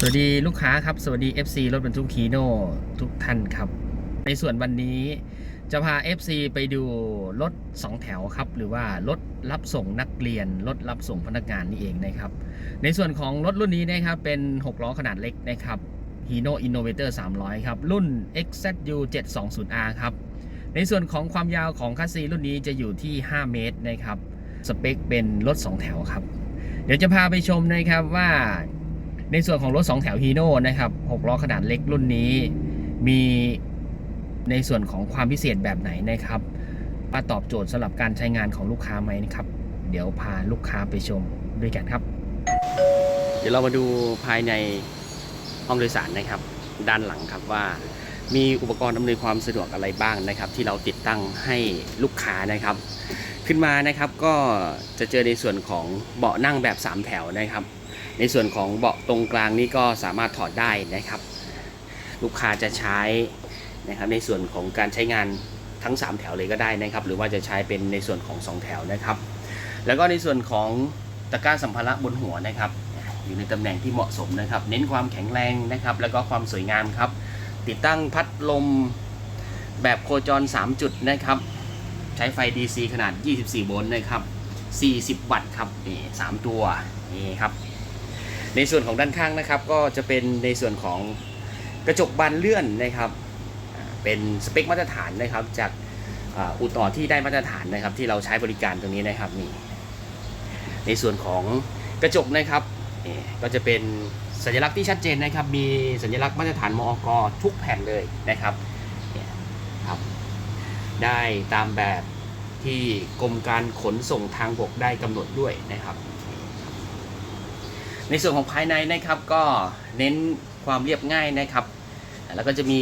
สวัสดีลูกค้าครับ สวัสดี FC รถบรรทุกฮีโน่ทุกท่านครับ ในส่วนวันนี้จะพา FC ไปดูรถ2 แถวครับ หรือว่ารถรับส่งนักเรียน รถรับส่งพนักงานนี่เองนะครับ ในส่วนของรถรุ่นนี้นะครับเป็น 6 ล้อขนาดเล็กนะครับ Hino Innovator 300 ครับ รุ่น XZU 720R ครับ ในส่วนของความยาวของคัสซีรุ่นนี้จะอยู่ที่ 5 เมตรนะครับ สเปคเป็นรถ 2 แถวครับ เดี๋ยวจะพาไปชมนะครับว่า ในส่วนของรถ 2 แถวฮีโน่นะครับ6ล้อขนาดเล็กรุ่นนี้ มีในส่วนของความพิเศษแบบไหนนะครับมาตอบโจทย์สำหรับการใช้งานของลูกค้าไหมนะครับ เดี๋ยวพาลูกค้าไปชมด้วยกันครับ เดี๋ยวเรามาดูภายในห้องโดยสารนะครับ ด้านหลังครับว่า มีอุปกรณ์อำนวยความสะดวกอะไรบ้างนะครับ ที่เราติดตั้งให้ลูกค้านะครับ ขึ้นมานะครับก็จะเจอในส่วนของเบาะนั่งแบบ 3 แถวนะครับ ในส่วนของเบาะตรงกลางนี่ก็สามารถถอดได้นะครับ ลูกค้าจะใช้นะครับในส่วนของการใช้งานทั้ง 3 แถวเลยก็ได้นะครับ หรือว่าจะใช้เป็นในส่วนของ 2 แถวนะครับ แล้วก็ในส่วนของตะกร้าสัมภาระบนหัวนะครับ อยู่ในตำแหน่งที่เหมาะสมนะครับ เน้นความแข็งแรงนะครับ แล้วก็ความสวยงามครับ ติดตั้งพัดลมแบบโคจร 3 จุดนะครับ ใช้ไฟ DC ขนาด 24 โวลต์นะครับ 40 วัตต์ครับนี่3ตัวนี่ครับ ในส่วนของด้านข้างนะครับ ก็จะเป็นในส่วนของกระจกบานเลื่อนนะครับ เป็นสเปคมาตรฐานนะครับ จากอุต่อที่ได้มาตรฐานนะครับ ที่เราใช้บริการตรงนี้นะครับนี่ในส่วนของกระจกนะครับนี่ก็จะเป็นสัญลักษณ์ที่ชัดเจนนะครับ มีสัญลักษณ์มาตรฐานมอกทุกแผ่นเลยนะครับครับ ได้ตามแบบที่กรมการขนส่งทางบกได้กำหนดด้วยนะครับ ในส่วนของภายในนะครับก็เน้นความเรียบง่ายนะครับ แล้วก็จะมี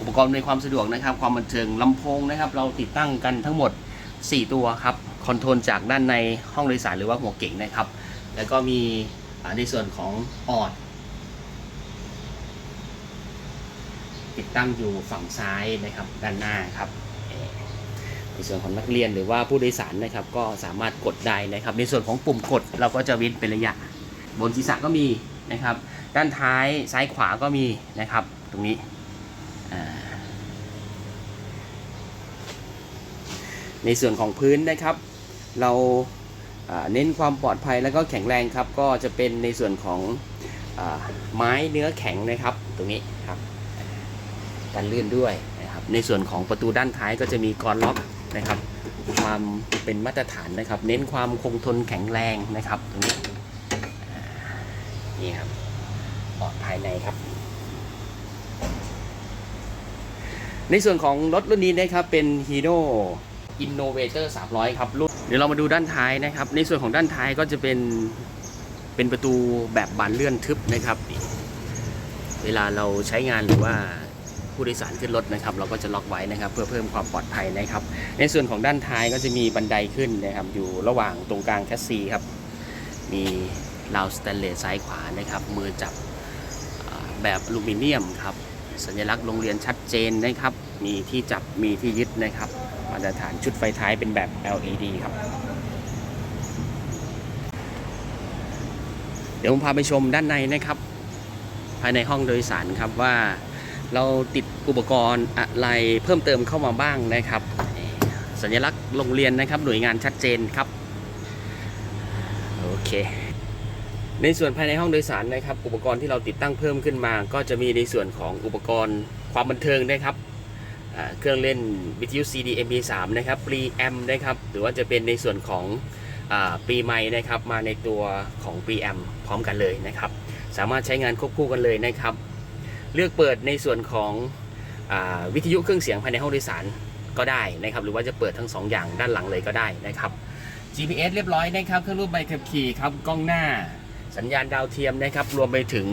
อุปกรณ์ในความสะดวกนะครับ ความบันเทิงลำโพงนะครับ เราติดตั้งกันทั้งหมด 4 ตัวครับคอนโทรลจากด้านในห้องโดยสารหรือว่าหัวเก่งนะครับ แล้วก็มีในส่วนของออด ติดตั้งอยู่ฝั่งซ้ายนะครับด้านหน้าครับ ในส่วนของนักเรียนหรือว่าผู้โดยสารนะครับก็สามารถกดได้นะครับ ในส่วนของปุ่มกดเราก็จะเวินเป็นระยะ บนศีรษะก็มีนะครับ ด้านท้ายซ้ายขวาก็มีนะครับ ตรงนี้ในส่วนของพื้นนะครับ เราเน้นความปลอดภัยแล้วก็แข็งแรงครับ ก็จะเป็นในส่วนของอไม้เนื้อแข็งนะครับ ตรงนี้ครับกันลื่นด้วยนะครับ ในส่วนของประตูด้านท้ายก็จะมีกรล็อก นะครับ ความเป็นมาตรฐานนะครับ เน้นความคงทนแข็งแรงนะครับตรงนี้นี่ครับปลอดภายในครับ ในส่วนของรถรุ่นนี้นะครับเป็น Hino Innovator 300 ครับรุ่นเดี๋ยวเรามาดูด้านท้ายนะครับ ในส่วนของด้านท้ายก็จะเป็นเป็นประตูแบบบานเลื่อนทึบนะครับ เวลาเราใช้งานหรือว่า ผู้โดยสารขึ้นรถนะครับ เราก็จะล็อกไว้นะครับ เพื่อเพิ่มความปลอดภัยนะครับ ในส่วนของด้านท้ายก็จะมีบันไดขึ้นนะครับ อยู่ระหว่างตรงกลางแคสซีครับ มีราวสแตนเลสซ้ายขวานะครับ มือจับแบบอลูมิเนียมครับ สัญลักษณ์โรงเรียนชัดเจนนะครับ มีที่จับ มีที่ยึดนะครับ มาตรฐานชุดไฟท้ายเป็นแบบ LED ครับเดี๋ยวผมพาไปชมด้านในนะครับ ภายในห้องโดยสารครับว่า เราติดอุปกรณ์อะไรเพิ่มเติมเข้ามาบ้างนะครับ สัญลักษณ์โรงเรียนนะครับหน่วยงานชัดเจนครับโอเคในส่วนภายในห้องโดยสารนะครับ อุปกรณ์ที่เราติดตั้งเพิ่มขึ้นมา ก็จะมีในส่วนของอุปกรณ์ความบันเทิงนะครับเครื่องเล่นวิทยุ CD MP3 นะครับปรีแอมนะครับหรือว่าจะเป็นในส่วนของอาปีไม้นะครับมาในตัวของปรีแอมพร้อมกันเลยนะครับ สามารถใช้งานควบคู่กันเลยนะครับ เลือกเปิดในส่วนของอวิทยุเครื่องเสียงภายในห้องโดยสารก็ได้นะครับ หรือว่าจะเปิดทั้ง 2 อย่างด้านหลังเลยก็ได้นะครับ GPS เรียบร้อยนะครับ เครื่องรูปใบขับขี่ครับ กล้องหน้า สัญญาณดาวเทียมนะครับ รวมไปถึง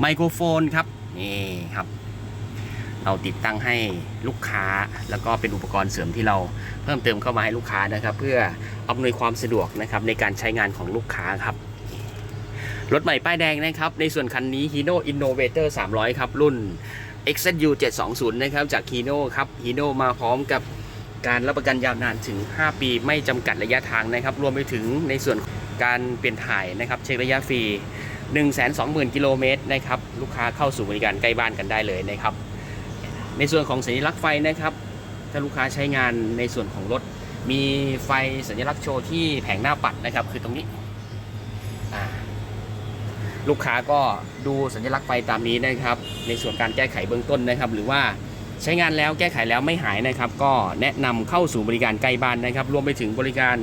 ไมโครโฟนครับ นี่ครับ เราติดตั้งให้ลูกค้า แล้วก็เป็นอุปกรณ์เสริมที่เราเพิ่มเติมเข้ามาให้ลูกค้านะครับ เพื่ออำนวยความสะดวกนะครับในการใช้งานของลูกค้าครับ รถใหม่ป้ายแดงนะครับ ในส่วนคันนี้ Hino Innovator 300 ครับ รุ่น XZU 720 นะครับ จาก Hino ครับ Hino มาพร้อมกับการรับประกันยาวนานถึง 5 ปีไม่จำกัดระยะทางนะครับ รวมไปถึงในส่วนการเปลี่ยนถ่ายนะครับ เช็คระยะฟรี 1 2 0 0 0 0 กิโลเมตรนะครับ ลูกค้าเข้าสู่บริการใกล้บ้านกันได้เลยนะครับ ในส่วนของสัญลักษณ์ไฟนะครับ ถ้าลูกค้าใช้งานในส่วนของรถ มีไฟสัญลักษณ์โชว์ที่แผงหน้าปัดนะครับ คือตรงนี้ ลูกค้าก็ดูสัญลักษณ์ไฟตามนี้นะครับ ในส่วนการแก้ไขเบื้องต้นนะครับ หรือว่าใช้งานแล้วแก้ไขแล้วไม่หายนะครับ ก็แนะนำเข้าสู่บริการใกล้บ้านนะครับ รวมไปถึงบริการ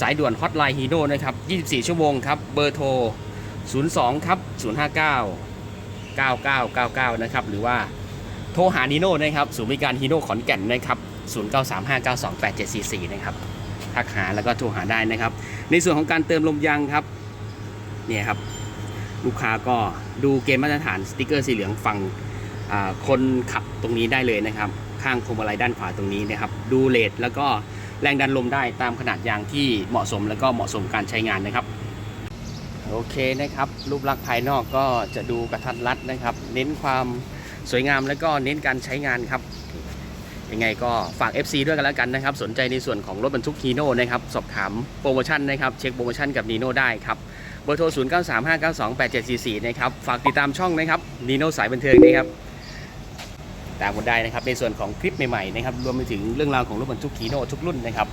สายด่วนฮอตไลน์ฮีโร่นะครับ 24 ชั่วโมงครับ เบอร์โทร 02 ครับ 059 9999 นะครับ หรือว่าโทรหาฮีโน่นะครับ ศูนย์บริการฮีโน่ขอนแก่นนะครับ 0935928744 นะครับ ทักหาแล้วก็โทรหาได้นะครับ ในส่วนของการเติมลมยางครับ เนี่ยครับ ลูกค้าก็ดูเกณฑ์มาตรฐานสติกเกอร์สีเหลืองฝั่งคนขับตรงนี้ได้เลยนะครับ ข้างพวงมาลัยด้านขวาตรงนี้นะครับ ดูเลทแล้วก็แรงดันลมได้ตามขนาดยางที่เหมาะสมแล้วก็เหมาะสมการใช้งานนะครับ โอเคนะครับ รูปลักษณ์ภายนอกก็จะดูกระทัดรัดนะครับ เน้นความสวยงามแล้วก็เน้นการใช้งานครับยังไงก็ฝาก FC ด้วยกันแล้วกันนะครับ สนใจในส่วนของรถบรรทุกฮีโน่นะครับ สอบถามโปรโมชั่นนะครับ เช็คโปรโมชั่นกับนีโน่ได้ครับ บอร์โทร 0 9 3 5 9 2 8 7 4 4 นะครับ ฝากติดตามช่องนะครับนีโน่สายบันเทิงนะครับ ตามกันได้นะครับ ในส่วนของคลิปใหม่ๆนะครับ รวมไปถึงเรื่องราวของรถบรรทุกคีโน่ทุกรุ่นนะครับ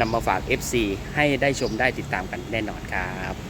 นำมาฝาก FC ให้ได้ชมได้ติดตามกันแน่นอนครับ